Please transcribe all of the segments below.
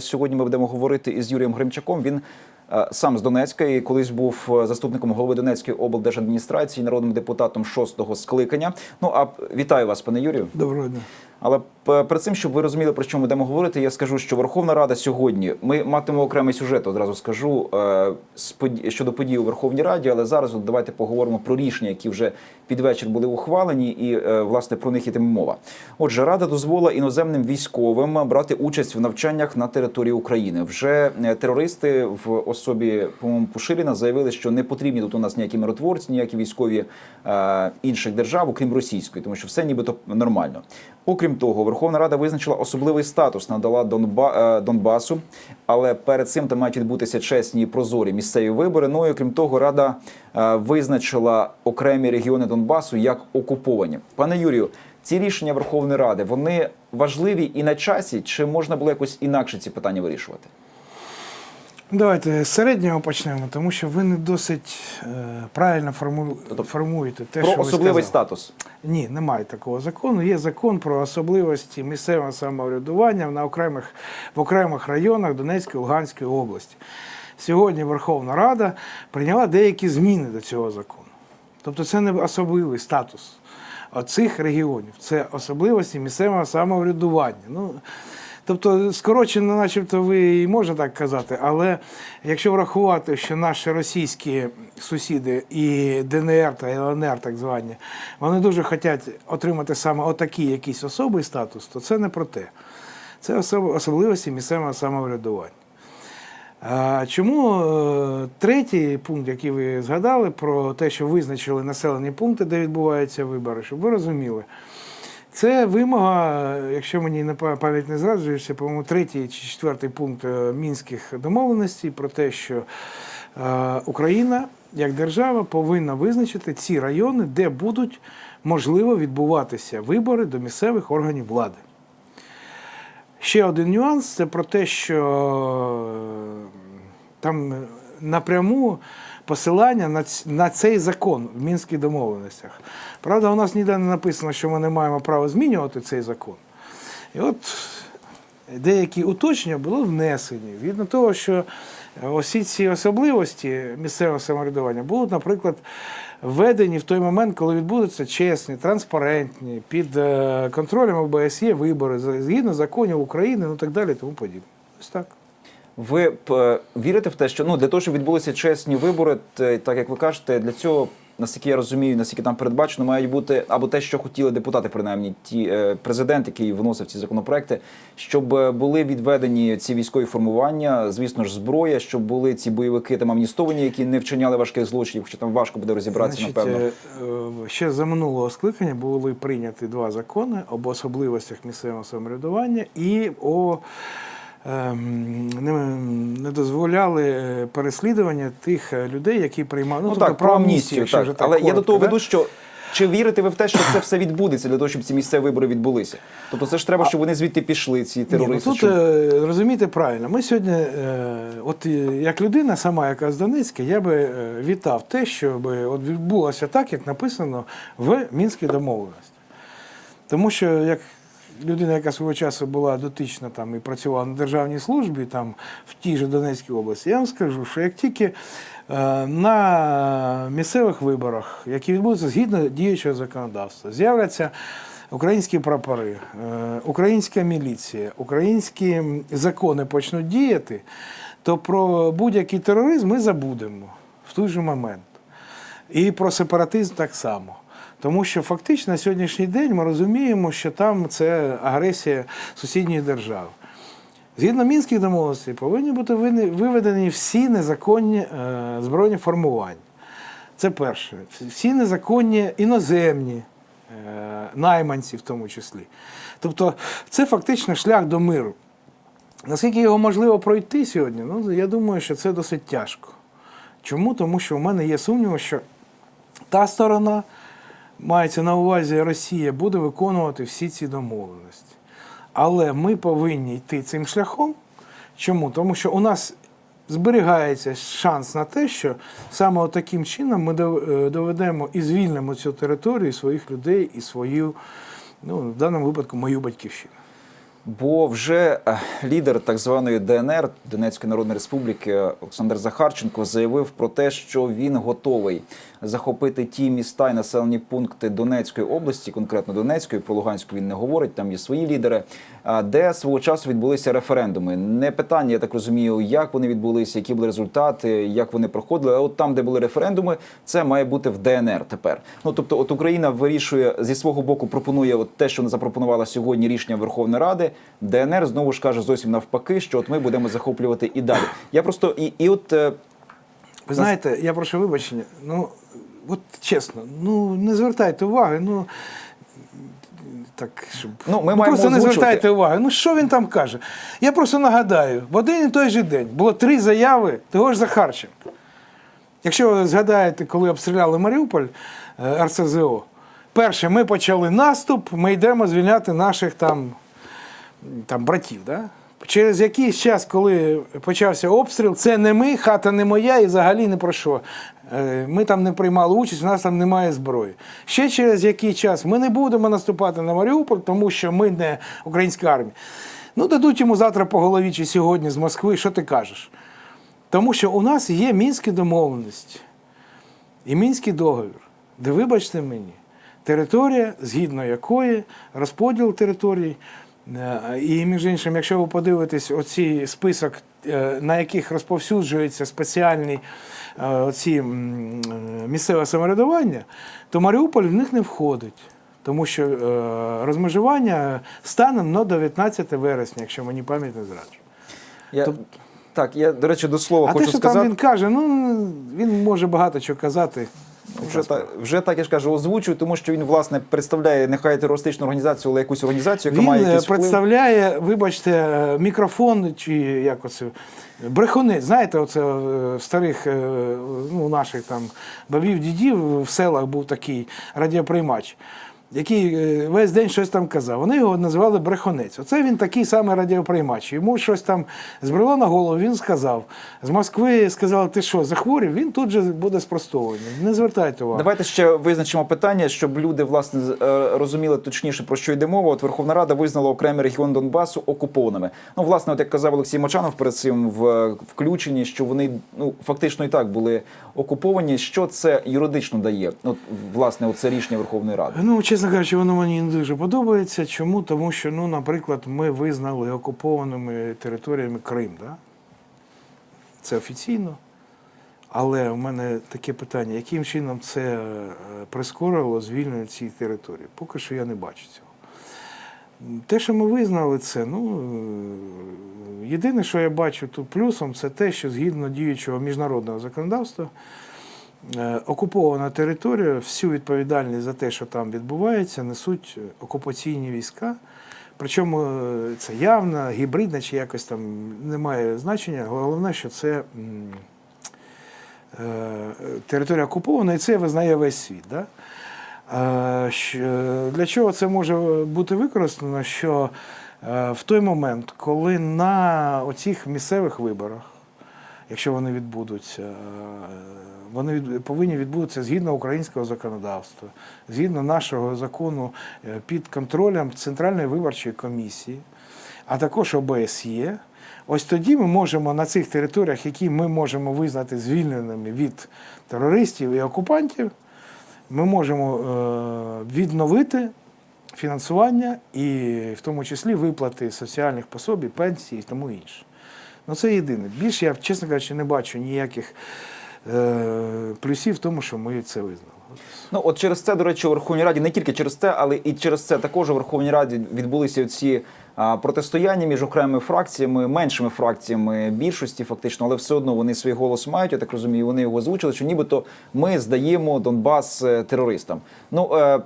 Сьогодні ми будемо говорити із Юрієм Гримчаком. Він сам з Донецька і колись був е, заступником голови Донецької облдержадміністрації, народним депутатом шостого скликання. Ну а вітаю вас, пане Юрію. Доброго дня. Але перед цим, щоб ви розуміли, про що ми будемо говорити, я скажу, що Верховна Рада сьогодні ми матимемо окремий сюжет, одразу скажу е, щодо подій у Верховній Раді. Але зараз от давайте поговоримо про рішення, які вже під вечір були ухвалені, і е, власне про них йтиме мова. Отже, рада дозволила іноземним військовим брати участь в навчаннях на території України. Вже е, терористи в особі по-моєму Пушиліна заявили, що не потрібні тут у нас ніякі миротворці, ніякі військові е, інших держав, окрім російської, тому що все нібито нормально. Окрім того, Верховна Рада визначила особливий статус, надала Донба, е, Донбасу, але перед цим там мають відбутися чесні і прозорі місцеві вибори. Ну і окрім того, Рада е, визначила окремі регіони Донбасу як окуповані. Пане Юрію, ці рішення Верховної Ради вони важливі і на часі, чи можна було якось інакше ці питання вирішувати? Давайте з середнього почнемо, тому що ви не досить е, правильно форму... формуєте те, Про що ви особливий сказали. статус. Ні, немає такого закону. Є закон про особливості місцевого самоврядування на окремих, в окремих районах Донецької Луганської області. Сьогодні Верховна Рада прийняла деякі зміни до цього закону. Тобто це не особливий статус оцих регіонів, це особливості місцевого самоврядування. Ну, Тобто, скорочено, начебто, ви і можна так казати, але якщо врахувати, що наші російські сусіди і ДНР та ЛНР, так звані, вони дуже хочуть отримати саме отакий якийсь особий статус, то це не про те. Це особ- особливості місцевого самоврядування. Чому е, третій пункт, який ви згадали, про те, що визначили населені пункти, де відбуваються вибори, щоб ви розуміли, це вимога, якщо мені не па- пам'ять не зраджується, по-моєму, третій чи четвертий пункт е, мінських домовленостей про те, що е, Україна як держава повинна визначити ці райони, де будуть можливо відбуватися вибори до місцевих органів влади. Ще один нюанс це про те, що е, там напряму посилання на, на цей закон в мінських домовленостях. Правда, у нас ніде не написано, що ми не маємо права змінювати цей закон. І от деякі уточнення були внесені. Відно того, що усі ці особливості місцевого самоврядування будуть, наприклад, введені в той момент, коли відбудуться чесні, транспарентні, під е, контролем ОБСЄ вибори, згідно законів України, ну так далі, тому подібне. Ось так. Ви б, е, вірите в те, що ну для того, щоб відбулися чесні вибори, так як ви кажете, для цього, наскільки я розумію, наскільки там передбачено, мають бути або те, що хотіли депутати, принаймні ті е, президент, який вносив ці законопроекти, щоб е, були відведені ці військові формування, звісно ж, зброя, щоб були ці бойовики там амністовані, які не вчиняли важких злочинів, хоча там важко буде розібратися, Значить, напевно. ще за минулого скликання були прийняті два закони об особливостях місцевого самоврядування і о не, не дозволяли е, переслідування тих е, людей, які приймали Ну, тобто так, про амністію, якщо так. вже Але я до того веду, що чи вірите ви в те, що це все відбудеться для того, щоб ці місцеві вибори відбулися? Тобто це ж треба, щоб вони звідти пішли, ці Ні, терористи. ну тут е, розумієте правильно. Ми сьогодні, е, от як людина, сама яка з Донецька, я би вітав те, щоб от відбулося так, як написано в Мінській домовленості. Тому що як людина, яка свого часу була дотична там і працювала на державній службі, там в тій же Донецькій області, я вам скажу, що як тільки е, на місцевих виборах, які відбудуться згідно діючого законодавства, з'являться українські прапори, е, українська міліція, українські закони почнуть діяти, то про будь-який тероризм ми забудемо в той же момент. І про сепаратизм так само. Тому що фактично на сьогоднішній день ми розуміємо, що там це агресія сусідньої держави. Згідно мінських домовленостей, повинні бути виведені всі незаконні е, збройні формування. Це перше. Всі незаконні іноземні е, найманці, в тому числі. Тобто, це фактично шлях до миру. Наскільки його можливо пройти сьогодні, ну я думаю, що це досить тяжко. Чому? Тому що в мене є сумніви, що та сторона, мається на увазі Росія, буде виконувати всі ці домовленості. Але ми повинні йти цим шляхом. Чому? Тому що у нас зберігається шанс на те, що саме таким чином ми е, доведемо і звільнимо цю територію, і своїх людей, і свою, ну, в даному випадку, мою батьківщину. Бо вже е, лідер так званої ДНР Донецької Народної Республіки Олександр Захарченко заявив про те, що він готовий захопити ті міста і населені пункти Донецької області, конкретно Донецької, про Луганську він не говорить. Там є свої лідери, де свого часу відбулися референдуми. Не питання, я так розумію, як вони відбулися, які були результати, як вони проходили. А от там, де були референдуми, це має бути в ДНР тепер. Ну тобто, от Україна вирішує зі свого боку, пропонує от те, що не запропонувала сьогодні рішення Верховної Ради. ДНР знову ж каже зовсім навпаки, що от ми будемо захоплювати і далі. Я просто і, і от. е, Ви знаєте, я прошу вибачення, ну от чесно, ну не звертайте уваги, ну. Так, щоб Ну, ми ну, маємо просто не звертайте уваги. Ну що він там каже? Я просто нагадаю, в один і той же день було три заяви того ж Захарченка. Якщо ви згадаєте, коли обстріляли Маріуполь е, РСЗО, перше, ми почали наступ, ми йдемо звільняти наших там, там братів. Да? Через якийсь час, коли почався обстріл, це не ми, хата не моя і взагалі не про що. Е, Ми там не приймали участь, у нас там немає зброї. Ще через який час ми не будемо наступати на Маріуполь, тому що ми не українська армія. Ну, дадуть йому завтра по голові чи сьогодні з Москви, що ти кажеш? Тому що у нас є мінські домовленості і мінський договір, де, вибачте мені, територія, згідно якої розподіл територій. Е, І, між іншим, якщо ви подивитесь оцей список, е, на яких розповсюджується спеціальні е, оці місцеве самоврядування, то Маріуполь в них не входить. Тому що розмежування станом на 19 вересня, якщо мені пам'ять не зраджує. я, Тоб- так, я до речі до слова А хочу те, що сказати. там він каже, ну він може багато чого казати. Вже так, вже так я ж кажу, озвучую, тому що він власне представляє нехай терористичну організацію, але якусь організацію, яка Він має е, якийсь вплив. представляє, вибачте, е, мікрофон чи як оце брехунець. Знаєте, оце е, в старих ну, наших там бабів дідів в селах був такий радіоприймач. Який е, весь день щось там казав. Вони його називали брехунець. Оце він такий самий радіоприймач. Йому щось там збрело на голову, він сказав. З Москви сказали, ти що, захворів? Він тут же буде спростований. Не звертайте увагу. Давайте ще визначимо питання, щоб люди власне е, розуміли точніше про що йде мова. От Верховна Рада визнала окремі регіони Донбасу окупованими. Ну, власне, от як казав Олексій Мочанов перед цим в е, включенні, що вони ну фактично і так були окуповані. Що це юридично дає? От власне, це рішення Верховної Ради. Ну, чесно кажучи, воно мені не дуже подобається. Чому? Тому що, ну, наприклад, ми визнали окупованими територіями Крим, да? це офіційно. Але в мене таке питання: яким чином це е, прискорило звільнення цієї території? Поки що я не бачу цього. Те, що ми визнали це, ну е, єдине, що я бачу тут плюсом, це те, що згідно діючого міжнародного законодавства, окупована територія, всю відповідальність за те, що там відбувається, несуть окупаційні війська. Причому е, це явна, гібридна чи якось там немає значення. Головне, що це е, територія окупована, і це визнає весь світ. Да? Е, Для чого це може бути використано? Що е, в той момент, коли на оцих місцевих виборах, якщо вони відбудуться, е, вони повинні відбудутися згідно українського законодавства, згідно нашого закону е, під контролем Центральної виборчої комісії, а також ОБСЄ. Ось тоді ми можемо на цих територіях, які ми можемо визнати звільненими від терористів і окупантів, ми можемо е, відновити фінансування і в тому числі виплати соціальних пособій, пенсій і тому інше. Ну це єдине. Більше я, чесно кажучи, не бачу ніяких е, плюсів в тому, що ми це визнали. Ну от через це, до речі, у Верховній Раді не тільки через це, але і через це також у Верховній Раді відбулися ці протистояння між окремими фракціями, меншими фракціями більшості, фактично, але все одно вони свій голос мають. Я так розумію, вони його озвучили, що нібито ми здаємо Донбас е, терористам. Ну е,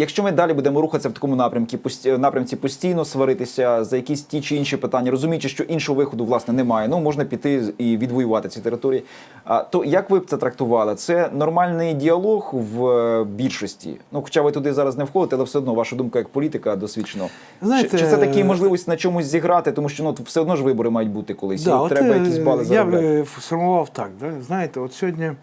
Якщо ми далі будемо рухатися в такому напрямку, напрямці постійно сваритися за якісь ті чи інші питання, розуміючи, що іншого виходу власне немає. Ну можна піти і відвоювати ці території. А то як ви б це трактували? Це нормальний діалог в е, більшості. Ну, хоча ви туди зараз не входите, але все одно ваша думка як політика досвідчено. Знаєте, чи, чи це такі можливість на чомусь зіграти, тому що ну все одно ж вибори мають бути колись. і Да, от от, треба е, якісь бали я заробляти. би сформував так. Да? Знаєте, от сьогодні Е,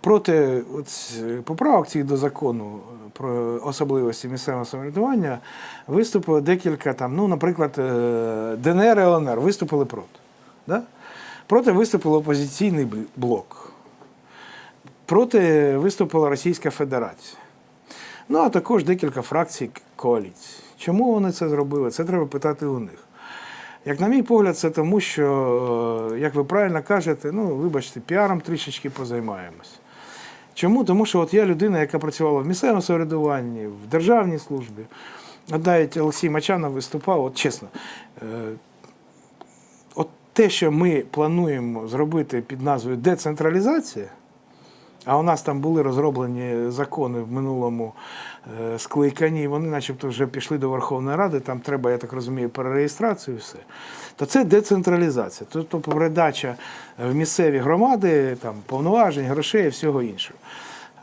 Проти от, поправок цих до закону про особливості місцевого самоврядування виступило декілька там, ну, наприклад, е, ДНР і ЛНР виступили проти. Да? Проти виступив опозиційний блок. Проти виступила Російська Федерація. Ну, а також декілька фракцій коаліції. Чому вони це зробили? Це треба питати у них. Як на мій погляд, це тому, що, е, як ви правильно кажете, ну, вибачте, піаром трішечки позаймаємось. Чому? Тому що от я людина, яка працювала в місцевому самоврядуванні, в державній службі. Навіть Олексій Мачанов виступав, от чесно, е, от те, що ми плануємо зробити під назвою децентралізація, а у нас там були розроблені закони в минулому е, скликанні, і вони начебто вже пішли до Верховної Ради, там треба, я так розумію, перереєстрацію і все. То це децентралізація, тобто передача в місцеві громади там, повноважень, грошей і всього іншого.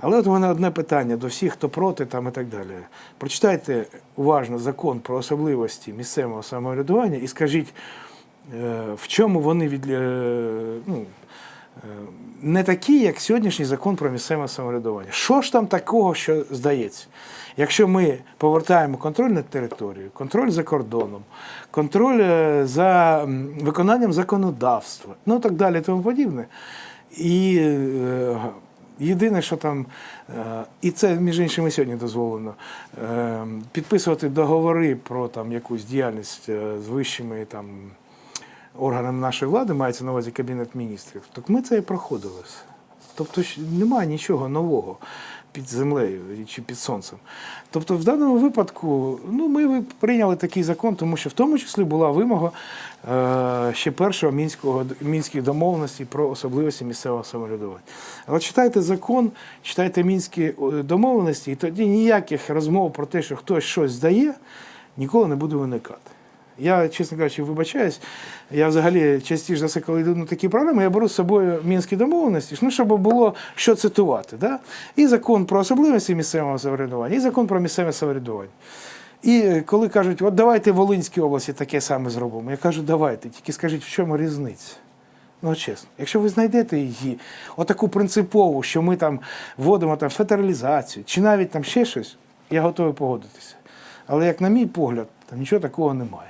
Але от у мене одне питання до всіх, хто проти там і так далі. Прочитайте уважно закон про особливості місцевого самоврядування і скажіть, е, в чому вони від, е, ну, не такі, як сьогоднішній закон про місцеве самоврядування. Що ж там такого, що здається? Якщо ми повертаємо контроль над територією, контроль за кордоном, контроль е, за виконанням законодавства, ну так далі, тому подібне. І е, єдине, що там, е, і це між іншим сьогодні дозволено, е, підписувати договори про там якусь діяльність е, з вищими там органами нашої влади, мається на увазі Кабінет міністрів, так ми це і проходили. Тобто немає нічого нового під землею чи під сонцем. Тобто, в даному випадку ну, ми прийняли такий закон, тому що в тому числі була вимога е, ще першого мінського мінських домовленостей про особливості місцевого самоврядування. Але читайте закон, читайте мінські е, домовленості, і тоді ніяких розмов про те, що хтось щось здає, ніколи не буде виникати. Я, чесно кажучи, вибачаюсь. Я взагалі частіше за все, коли йду на такі проблеми, я беру з собою мінські домовленості, ну, щоб було що цитувати. Да? І закон про особливості місцевого самоврядування, і закон про місцеве самоврядування. І е, коли кажуть, от давайте в Волинській області таке саме зробимо, я кажу, давайте, тільки скажіть, в чому різниця? Ну, чесно, якщо ви знайдете її, отаку принципову, що ми там вводимо там федералізацію, чи навіть там ще щось, я готовий погодитися. Але як на мій погляд, там нічого такого немає.